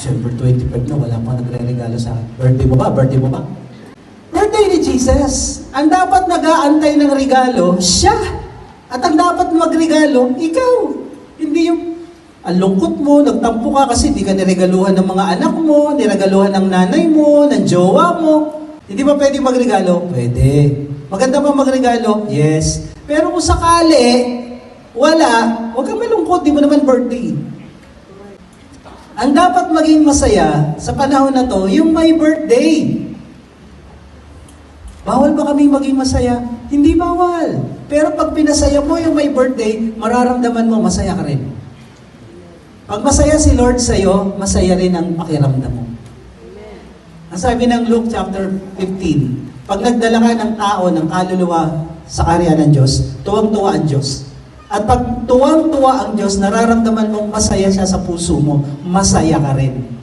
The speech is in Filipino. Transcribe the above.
December 25 na, wala pang nagre-regalo sa. Birthday mo ba? Birthday mo ba? Birthday ni Jesus. Ang dapat nag-aantay ng regalo, siya. At ang dapat magregalo, ikaw. Hindi yung ang lungkot mo, nagtampo ka kasi di ka niregaluhan ng mga anak mo, niregaluhan ng nanay mo, ng jowa mo. Hindi ba pwede magregalo? Pwede. Maganda ba magregalo? Yes. Pero kung sakali, wala, huwag kang malungkot, di mo naman birthday. Ang dapat maging masaya sa panahon na to, yung may birthday. Bawal ba kami maging masaya? Hindi bawal. Pero pag pinasaya mo yung may birthday, mararamdaman mo masaya ka rin. Pag masaya si Lord sa'yo, masaya rin ang pakiramdam mo. Ang sabi ng Luke chapter 15, pag nagdala ka ng tao, ng kaluluwa sa karya ng Diyos, tuwang-tuwa ang Diyos. At pag tuwang-tuwa ang Diyos, nararamdaman mong masaya siya sa puso mo, masaya ka rin.